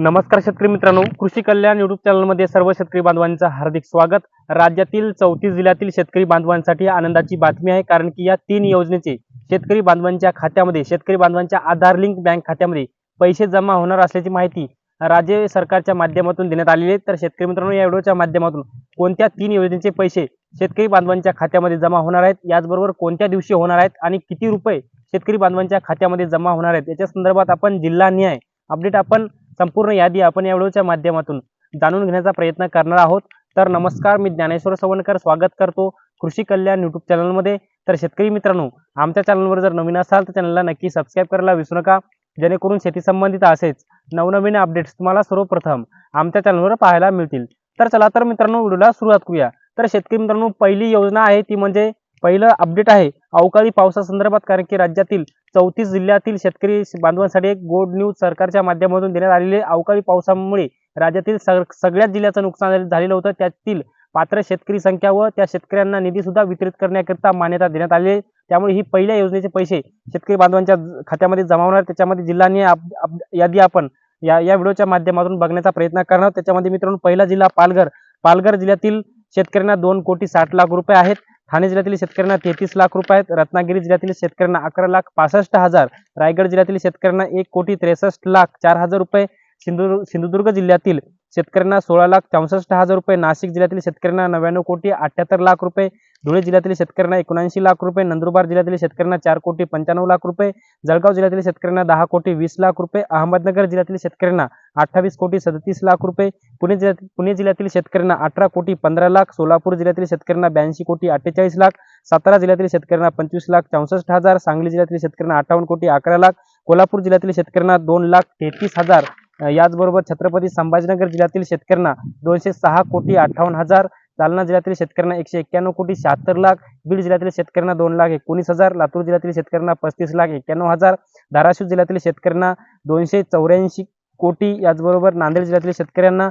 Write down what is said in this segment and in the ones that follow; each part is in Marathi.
नमस्कार शेतकरी मित्रांनो कृषी कल्याण युट्यूब चॅनलमध्ये सर्व शेतकरी बांधवांचं हार्दिक स्वागत. राज्यातील चौतीस जिल्ह्यातील शेतकरी बांधवांसाठी आनंदाची बातमी आहे कारण की या तीन योजनेचे शेतकरी बांधवांच्या खात्यामध्ये शेतकरी बांधवांच्या आधार लिंक बँक खात्यामध्ये पैसे जमा होणार असल्याची माहिती राज्य सरकारच्या माध्यमातून देण्यात आलेली आहे. तर शेतकरी मित्रांनो या व्हिडिओच्या माध्यमातून कोणत्या तीन योजनेचे पैसे शेतकरी बांधवांच्या खात्यामध्ये जमा होणार आहेत याचबरोबर कोणत्या दिवशी होणार आहेत आणि किती रुपये शेतकरी बांधवांच्या खात्यामध्ये जमा होणार आहेत याच्या संदर्भात आपण जिल्हा न्याय अपडेट आपण संपूर्ण यादी आपण या व्हिडिओच्या माध्यमातून जाणून घेण्याचा प्रयत्न करणार आहोत. तर नमस्कार मी ज्ञानेश्वर सवणकर स्वागत करतो कृषी कल्याण युट्यूब चॅनलमध्ये तर शेतकरी मित्रांनो आमच्या चॅनलवर जर नवीन असाल तर चॅनलला नक्की सबस्क्राईब करायला विसरू नका. जेणेकरून शेती संबंधित असेच नवनवीन अपडेट्स तुम्हाला सर्वप्रथम आमच्या चॅनलवर पाहायला मिळतील. तर चला तर मित्रांनो व्हिडिओला सुरुवात करूया. तर शेतकरी मित्रांनो पहिली योजना आहे ती म्हणजे पहिलं अपडेट आहे अवकाळी पावसासंदर्भात कारण की राज्यातील चौतीस जिल्ह्यातील शेतकरी बांधवांसाठी एक गोड न्यूज सरकारच्या माध्यमातून देण्यात आलेले अवकाळी पावसामुळे राज्यातील सग- सगळ्याच जिल्ह्याचं नुकसान झालेलं होतं. त्यातील पात्र शेतकरी संख्या व त्या शेतकऱ्यांना निधी सुद्धा वितरित करण्याकरिता मान्यता देण्यात आली त्यामुळे ही पहिल्या योजनेचे पैसे शेतकरी बांधवांच्या ज- खात्यामध्ये जमा होणार त्याच्यामध्ये जिल्ह्याने आप- आप- यादी आपण या या व्हिडिओच्या माध्यमातून बघण्याचा प्रयत्न करणार त्याच्यामध्ये मित्रांनो पहिला जिल्हा पालघर. पालघर जिल्ह्यातील शेतकऱ्यांना दोन कोटी साठ लाख रुपये आहेत. ठाणे जिल्ह्यातील शेतकऱ्यांना तेहतीस लाख रुपये आहेत रत्नागिरी जिल्ह्यातील शेतकऱ्यांना अकरा लाख पासष्ट हजार रायगड जिल्ह्यातील शेतकऱ्यांना एक कोटी त्रेसष्ट लाख चार हजार रुपये सिंधुदुर्ग सिंधुदुर्ग जिल्ह्यातील शेतकऱ्यांना सोळा लाख चौसष्ट हजार रुपये नाशिक जिल्ह्यातील शेतकऱ्यांना नव्याण्णव कोटी अठ्याहत्तर लाख रुपये धुळे जिल्ह्यातील शेतकऱ्यांना एकोणऐंशी लाख रुपये नंदुरबार जिल्ह्यातील शेतकऱ्यांना चार कोटी पंच्याण्णव लाख रुपये जळगाव जिल्ह्यातील शेतकऱ्यांना दहा कोटी वीस लाख रुपये अहमदनगर जिल्ह्यातील शेतकऱ्यांना अठ्ठावीस कोटी सदतीस लाख रुपये पुणे जिल्ह्यात पुणे जिल्ह्यातील शेतकऱ्यांना अठरा कोटी पंधरा लाख सोलापूर जिल्ह्यातील शेतकऱ्यांना ब्याऐंशी कोटी अठ्ठेचाळीस लाख सातारा जिल्ह्यातील शेतकऱ्यांना पंचवीस लाख चौसष्ट हजार सांगली जिल्ह्यातील शेतकऱ्यांना अठ्ठावन्न कोटी अकरा लाख कोल्हापूर जिल्ह्यातील शेतकऱ्यांना दोन लाख तेहतीस हजार याचबरोबर छत्रपती संभाजीनगर जिल्ह्यातील शेतकऱ्यांना दोनशे सहा कोटी अठ्ठावन्न हजार जालना जिल्ह्यातील शेतकऱ्यांना एकशे एक्क्याण्णव कोटी शहात्तर लाख बीड जिल्ह्यातील शेतकऱ्यांना दोन लाख एकोणीस हजार लातूर जिल्ह्यातील शेतकऱ्यांना पस्तीस लाख एक्क्याण्णव हजार धाराशिव जिल्ह्यातील शेतकऱ्यांना दोनशे चौऱ्याऐंशी कोटी याचबरोबर नांदेड जिल्ह्यातील शेतकऱ्यांना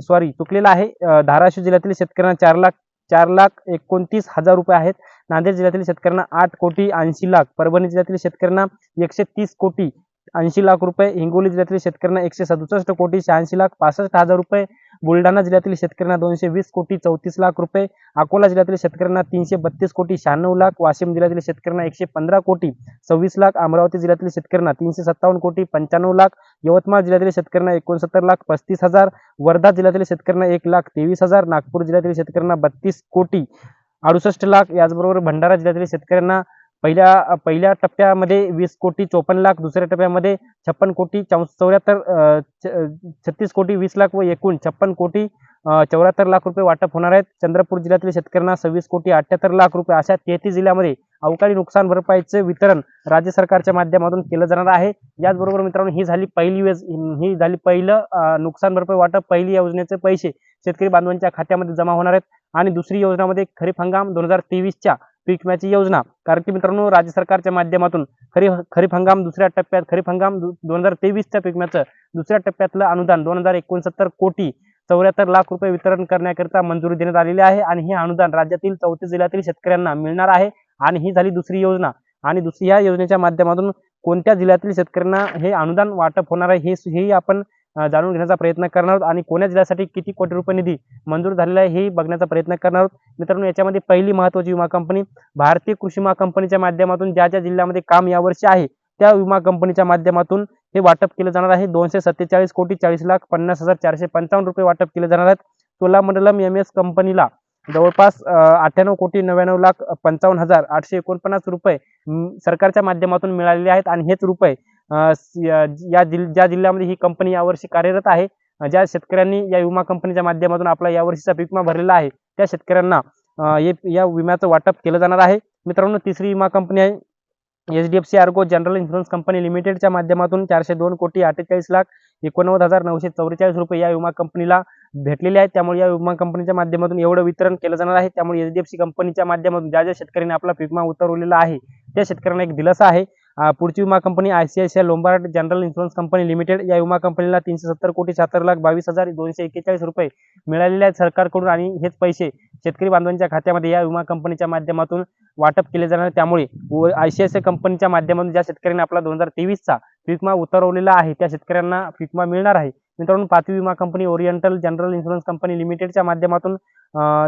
सॉरी चुकलेलं आहे. धाराशिव जिल्ह्यातील शेतकऱ्यांना चार लाख चार लाख एकोणतीस हजार रुपये आहेत. नांदेड जिल्ह्यातील शेतकऱ्यांना आठ कोटी ऐंशी लाख परभणी जिल्ह्यातील शेतकऱ्यांना एकशे तीस कोटी ऐंशी लाख रुपये हिंगोली जिल्ह्यातील शेतकऱ्यांना एकशे सदुसष्ट कोटी शहाऐंशी लाख पासष्ट हजार रुपये बुलढाणा जिल्ह्यातील शेतकऱ्यांना दोनशे वीस कोटी चौतीस लाख रुपये अकोला जिल्ह्यातील शेतकऱ्यांना तीनशे बत्तीस कोटी शहाण्णव लाख वाशिम जिल्ह्यातील शेतकऱ्यांना एकशे पंधरा कोटी सव्वीस लाख अमरावती जिल्ह्यातील शेतकऱ्यांना तीनशे सत्तावन्न कोटी पंच्याण्णव लाख यवतमाळ जिल्ह्यातील शेतकऱ्यांना एकोणसत्तर लाख पस्तीस हजार वर्धा जिल्ह्यातील शेतकऱ्यांना एक लाख तेवीस हजार नागपूर जिल्ह्यातील शेतकऱ्यांना बत्तीस कोटी अडुसष्ट लाख याचबरोबर भंडारा जिल्ह्यातील शेतकऱ्यांना पहिल्या पहिल्या टप्प्यामध्ये वीस कोटी चोपन्न लाख दुसऱ्या टप्प्यामध्ये छप्पन कोटी चौ चौऱ्याहत्तर छ- छत्तीस कोटी वीस लाख व एकूण छप्पन कोटी चौऱ्याहत्तर लाख रुपये वाटप होणार आहेत. चंद्रपूर जिल्ह्यातील शेतकऱ्यांना सव्वीस कोटी अठ्याहत्तर लाख रुपये अशा तेहतीस जिल्ह्यामध्ये अवकाळी नुकसान भरपाईचे वितरण राज्य सरकारच्या माध्यमातून केलं जाणार आहे. याचबरोबर मित्रांनो ही झाली पहिली वेज ही झाली पहिलं नुकसान भरपाई वाटप पहिली योजनेचे पैसे शेतकरी बांधवांच्या खात्यामध्ये जमा होणार आहेत. आणि दुसरी योजनामध्ये खरीप हंगाम दोन हजार तेवीसच्या पीक विम्याची योजना. कारण की मित्रांनो राज्य सरकारच्या माध्यमातून खरीप खरीप हंगाम दुसऱ्या टप्प्यात खरीप हंगाम दोन हजार तेवीसच्या पीक विम्याचं दुसऱ्या टप्प्यातलं अनुदान दोन हजार एकोणसत्तर कोटी चौऱ्याहत्तर लाख रुपये वितरण करण्याकरिता मंजुरी देण्यात आलेली आहे आणि हे अनुदान राज्यातील चौथ्या जिल्ह्यातील शेतकऱ्यांना मिळणार आहे आणि ही झाली दुसरी योजना. आणि दुसरी या योजनेच्या माध्यमातून कोणत्या जिल्ह्यातील शेतकऱ्यांना हे अनुदान वाटप होणार आहे हे हेही आपण जाणून घेण्याचा प्रयत्न करणार आहोत आणि कोण्या जिल्ह्यासाठी किती कोटी रुपये निधी मंजूर झालेला आहे हे बघण्याचा प्रयत्न करणार आहोत. मित्रांनो याच्यामध्ये पहिली महत्वाची विमा कंपनी भारतीय कृषी विमा कंपनीच्या माध्यमातून ज्या ज्या जिल्ह्यामध्ये काम यावर्षी आहे त्या विमा कंपनीच्या माध्यमातून हे वाटप केलं जाणार आहे. दोनशे सत्तेचाळीस कोटी चाळीस लाख पन्नास हजार चारशे पंचावन्न रुपये वाटप केले जाणार आहेत. चोलामंडलम एम एस कंपनीला जवळपास अठ्ठ्याण्णव कोटी नव्याण्णव लाख पंचावन्न हजार आठशे एकोणपन्नास रुपये सरकारच्या माध्यमातून मिळालेले आहेत आणि हेच रुपये या या जिल ज्या जिल्ह्यामध्ये ही कंपनी यावर्षी कार्यरत आहे ज्या शेतकऱ्यांनी या विमा कंपनीच्या माध्यमातून आपला यावर्षीचा पीक विमा भरलेला आहे त्या शेतकऱ्यांना या विम्याचं वाटप केलं जाणार आहे. मित्रांनो तिसरी विमा कंपनी आहे H D F C Ergo general insurance company लिमिटेडच्या माध्यमातून चारशे दोन कोटी अठ्ठेचाळीस लाख एकोणनव्वद हजार नऊशे चौवेचाळीस रुपये या विमा कंपनीला भेटलेले आहेत. त्यामुळे या विमा कंपनीच्या माध्यमातून एवढं वितरण केलं जाणार आहे. त्यामुळे एच डी एफ सी कंपनीच्या माध्यमातून ज्या ज्या शेतकऱ्यांनी आपला पीक विमा उतरवलेला आहे त्या शेतकऱ्यांना एक दिलासा आहे. पुढची विमा company I C I C I Lombard general insurance company limited या विमा कंपनीला तीनशे सत्तर कोटी शहात्तर लाख बावीस हजार दोनशे एक्केचाळीस रुपये मिळालेले आहेत सरकारकडून आणि हेच पैसे शेतकरी बांधवांच्या खात्यामध्ये या विमा कंपनीच्या माध्यमातून वाटप केले जाणार. त्यामुळे आय सी आय सी कंपनीच्या माध्यमातून ज्या शेतकऱ्यांनी आपला दोन हजार तेवीसचा पीकमा विमा उतरवलेला आहे त्या शेतकऱ्यांना पीक विमा मिळणार आहे. मित्रांनो पाचवी विमा company Oriental general insurance company लिमिटेडच्या माध्यमातून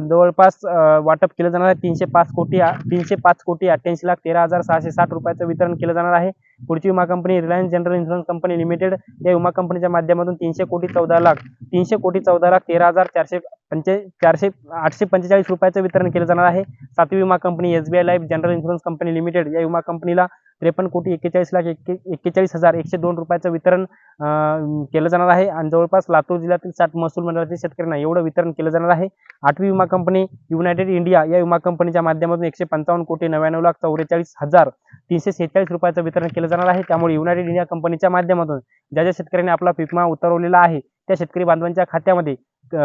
जवळपास वाटप केलं जाणार आहे. तीनशे पाच कोटी तीनशे पाच कोटी अठ्ठ्याऐंशी लाख तेरा हजार सहाशे साठ रुपयाचं वितरण केलं जाणार आहे. पुढची विमा company Reliance general insurance company limited या विमा कंपनीच्या माध्यमातून तीनशे कोटी चौदा लाख तीनशे कोटी चौदा लाख तेरा हजार चारशे पंचे चारशे आठशे पंचेचाळीस रुपयाचं वितरण केलं जाणार आहे. सातवी विमा company S B I life general insurance company limited या विमा कंपनीला त्रेपन्न कोटी एक्केचाळीस लाख एक्के एक्केचाळीस हजार एकशे दोन रुपयाचं वितरण केलं जाणार आहे. आणि जवळपास लातूर जिल्ह्यातील साठ महसूल मंडळातील शेतकऱ्यांना एवढं वितरण केलं जाणार आहे. आठवी विमा कंपनी युनायटेड इंडिया या विमा कंपनीच्या माध्यमातून एकशे पंचावन्न कोटी नव्याण्णव लाख चौवेचाळीस हजार तीनशे सेहेचाळीस रुपयाचं वितरण केलं जाणार आहे. त्यामुळे युनायटेड इंडिया कंपनीच्या माध्यमातून ज्या ज्या शेतकऱ्यांनी आपला पिकमा उतरवलेला आहे त्या शेतकरी बांधवांच्या खात्यामध्ये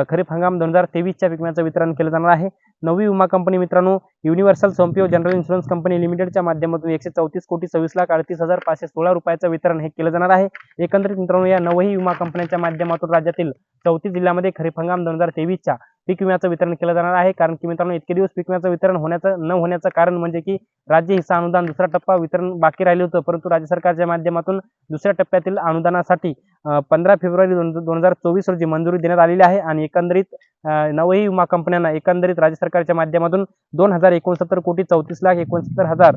खरीप हंगाम दोन हजार तेवीसच्या पिकम्याचं वितरण केलं जाणार आहे. नवी विमा कंपनी मित्रांनो universal Sompo general insurance company लिमिटेडच्या माध्यमातून एकशे चौतीस कोटी सव्वीस लाख अडतीस हजार पाचशे सोळा रुपयाचं वितरण हे केलं जाणार आहे. एकंदरीत मित्रांनो या नवही विमा कंपन्यांच्या माध्यमातून राज्यातील चौतीस जिल्ह्यामध्ये खरीप हंगाम दोन हजार तेवीसच्या पीक विम्याचं वितरण केलं जाणार आहे. कारण की मित्रांनो इतके दिवस पीक विम्याचं वितरण होण्याचं न होण्याचं कारण म्हणजे की राज्य हिस्सा अनुदान दुसरा टप्पा वितरण बाकी राहिलं होतं. परंतु राज्य सरकारच्या माध्यमातून दुसऱ्या टप्प्यातील अनुदानासाठी पंधरा फेब्रुवारी दोन दोन हजार चोवीस रोजी मंजुरी देण्यात आलेली आहे आणि एकंदरीत नवही विमा कंपन्यांना एकंदरीत राज्य सरकारच्या माध्यमातून दोन हजार एकोणसत्तर कोटी चौतीस लाख एकोणसत्तर हजार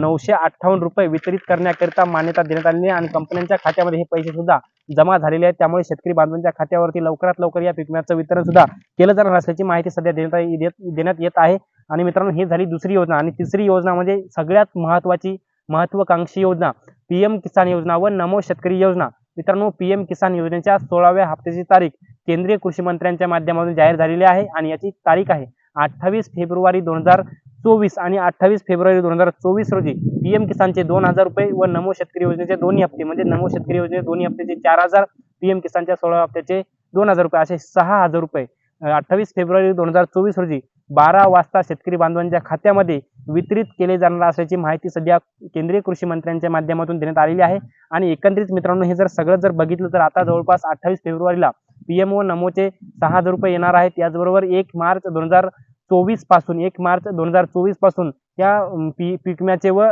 नऊशे अठ्ठावन्न रुपये वितरित करण्याकरिता मान्यता देण्यात आलेली आहे आणि कंपन्यांच्या खात्यामध्ये हे पैसे सुद्धा जमा झालेले आहेत. त्यामुळे शेतकरी बांधवांच्या खात्यावरती लवकरात लवकर या पिकम्याचं विम्याचं वितरण सुद्धा केलं जाणार असल्याची माहिती सध्या देण्यात देण्यात येत आहे. आणि मित्रांनो ही झाली दुसरी योजना आणि तिसरी योजना म्हणजे सगळ्यात महत्वाची महत्वाकांक्षी योजना पीएम किसान योजना व नमो शेतकरी योजना. मित्रांनो पीएम किसान योजनेच्या सोळाव्या हप्त्याची तारीख केंद्रीय कृषी मंत्र्यांच्या माध्यमातून जाहीर झालेली आहे आणि याची तारीख आहे अठ्ठावीस फेब्रुवारी दोन हजार चोवीस आणि अठ्ठावीस फेब्रुवारी दोन हजार चोवीस रोजी पीएम किसानचे दोन हजार रुपये व नमो शेतकरी योजनेचे दोन्ही हप्ते म्हणजे नमो शेतकरी योजनेचे दोन्ही हप्त्याचे चार हजार पीएम किसानच्या सोळा हप्त्याचे दोन हजार रुपये असे सहा हजार रुपये अठ्ठावीस फेब्रुवारी दोन हजार चोवीस रोजी बारा वाजता शेतकरी बांधवांच्या खात्यामध्ये वितरित केले जाणार असल्याची माहिती सध्या केंद्रीय कृषी मंत्र्यांच्या माध्यमातून देण्यात आलेली आहे. आणि एकंदरीत मित्रांनो हे जर सगळं जर बघितलं तर आता जवळपास अठ्ठावीस फेब्रुवारीला पीएम ओ नमोचे सहा हजार रुपये येणार आहेत. याचबरोबर एक मार्च दोन हजार चोवीसपासून एक मार्च दोन हजार चोवीसपासून या पी पीक विम्याचे व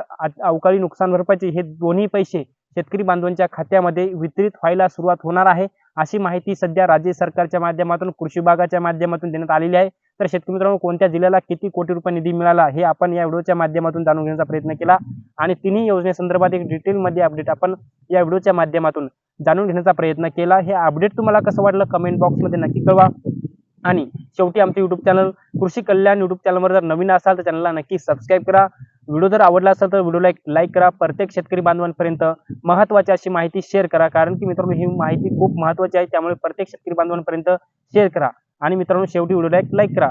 अवकाळी नुकसान भरपाईचे हे दोन्ही पैसे शेतकरी बांधवांच्या खात्यामध्ये वितरित व्हायला सुरुवात होणार आहे. अशी माहिती सध्या राज्य सरकारच्या माध्यमातून कृषी विभागाच्या माध्यमातून देण्यात आलेली आहे. तर शेतकरी मित्रांनो कोणत्या जिल्ह्याला किती कोटी रुपये निधी मिळाला हे आपण या व्हिडिओच्या माध्यमातून जाणून घेण्याचा प्रयत्न केला. आणि तिन्ही योजनेसंदर्भात एक डिटेलमध्ये अपडेट आपण या व्हिडिओच्या माध्यमातून जाणून घेण्याचा प्रयत्न केला. हे अपडेट तुम्हाला कसं वाटलं कमेंट बॉक्समध्ये नक्की कळवा. आणि शेवटी आमचं युट्यूब चॅनल कृषी कल्याण युट्यूब चॅनलवर जर नवीन असाल तर चॅनलला नक्की सबस्क्राईब करा. व्हिडिओ जर आवडला असेल तर व्हिडिओला एक लाईक करा. प्रत्येक शेतकरी बांधवांपर्यंत महत्त्वाची अशी माहिती शेअर करा. कारण की मित्रांनो ही माहिती खूप महत्त्वाची आहे. त्यामुळे प्रत्येक शेतकरी बांधवांपर्यंत शेअर करा. आणि मित्रांनो शेवटी व्हिडिओला एक लाईक करा.